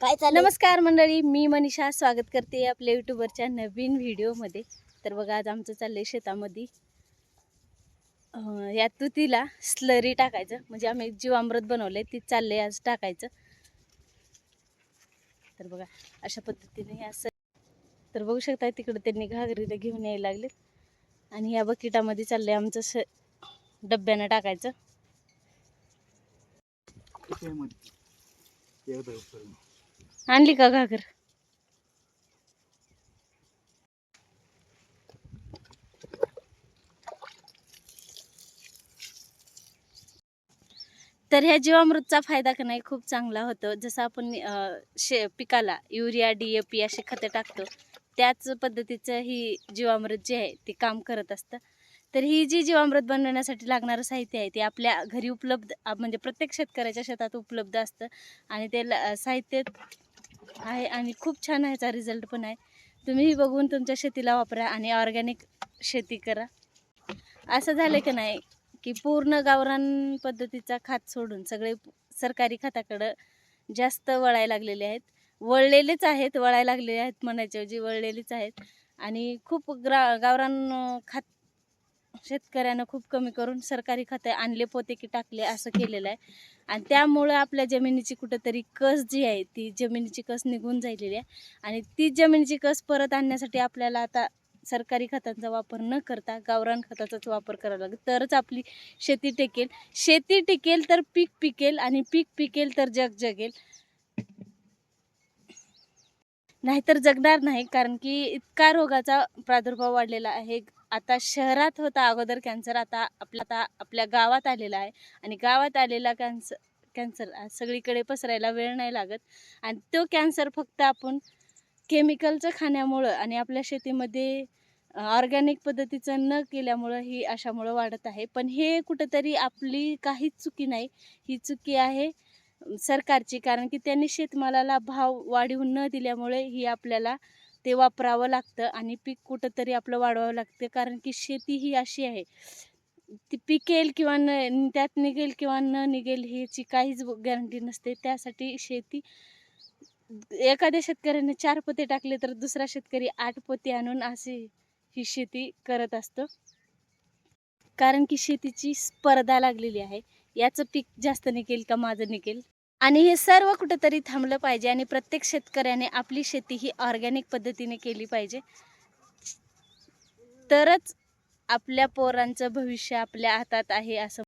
काय चाललं नमस्कार मंडळी मी मनीषा स्वागत करते आपल्या युट्यूबवरच्या नवीन व्हिडिओमध्ये. तर बघा आज आमचं चाललंय शेतामध्ये. अं, या तुतीला स्लरी टाकायचं. म्हणजे आम्ही जीवामृत बनवलंय ती चाललंय आज टाकायचं. तर बघा अशा पद्धतीने हे असं तर बघू शकता तिकडं त्यांनी घागरीला घेऊन यायला लागले. आणि या बकेटामध्ये चाललंय आमचं स डब्यानं टाकायचं. आणली का घागर? तर ह्या जीवामृतचा फायदा का नाही? खूप चांगला होतो. जसं आपण शे पिकाला युरिया डी ए पी असे खतं टाकतो त्याच पद्धतीचं ही जीवामृत जे आहे ते काम करत असतं. तर ही जी जीवामृत बनवण्यासाठी लागणारं साहित्य आहे ते आपल्या घरी उपलब्ध म्हणजे प्रत्येक शेतकऱ्याच्या शेतात उपलब्ध असतं. आणि ते साहित्य आहे आणि खूप छान ह्याचा रिझल्ट पण आहे. तुम्हीही बघून तुमच्या शेतीला वापरा आणि ऑर्गॅनिक शेती करा. असं झालं की नाही की पूर्ण गावरान पद्धतीचा खात सोडून सगळे सरकारी खताकडं जास्त वळायला लागलेले आहेत. वळलेलेच आहेत वळायला लागलेले आहेत म्हणायच्याऐवजी वळलेलीच आहेत. आणि खूप ग्रा गावरान खात शेतकऱ्यानं खूप कमी करून सरकारी खतं आणले पोते की टाकले असं केलेलं आहे. आणि त्यामुळं आपल्या जमिनीची कुठंतरी कस जी आहे ती जमिनीची कस निघून जायलेली आहे. आणि ती जमिनीची कस परत आणण्यासाठी आपल्याला आता सरकारी खतांचा वापर न करता गावरान खताचाच वापर करावा लागेल. तरच आपली शेती टिकेल. शेती टिकेल तर पीक पिकेल आणि पीक पिकेल तर जग जगेल. नाहीतर जगणार नाही कारण की इतका रोगाचा प्रादुर्भाव वाढलेला आहे. आता शहरात होता अगोदर कॅन्सर आता आपल्या आता आपल्या गावात आलेला आहे. आणि गावात आलेला कॅन्सर कॅन्सर सगळीकडे पसरायला वेळ नाही लागत. आणि तो कॅन्सर फक्त आपण केमिकलचं खाण्यामुळं आणि आपल्या शेतीमध्ये ऑर्गॅनिक पद्धतीचं न केल्यामुळं ही अशामुळं वाढत आहे. पण हे कुठंतरी आपली काहीच चुकी नाही. ही चुकी आहे सरकारची कारण की त्यांनी शेतमालाला भाव वाढीव न दिल्यामुळे ही आपल्याला ते वापरावं लागतं आणि पीक कुठंतरी आपलं वाढवावं लागतं. कारण की शेती ही अशी आहे ती पिकेल किंवा न त्यात निघेल किंवा न निघेल ह्याची काहीच गॅरंटी नसते. त्यासाठी शेती एखाद्या शेतकऱ्याने चार पोते टाकले तर दुसरा शेतकरी आठ पोते आणून असे ही शेती करत असतो. कारण की शेतीची स्पर्धा लागलेली आहे. याचं पीक जास्त निघेल का माझं निघेल? आणि हे सर्व कुठंतरी थांबलं पाहिजे आणि प्रत्येक शेतकऱ्याने आपली शेती ही ऑर्गॅनिक पद्धतीने केली पाहिजे. तरच आपल्या पोरांचं भविष्य आपल्या हातात आहे असं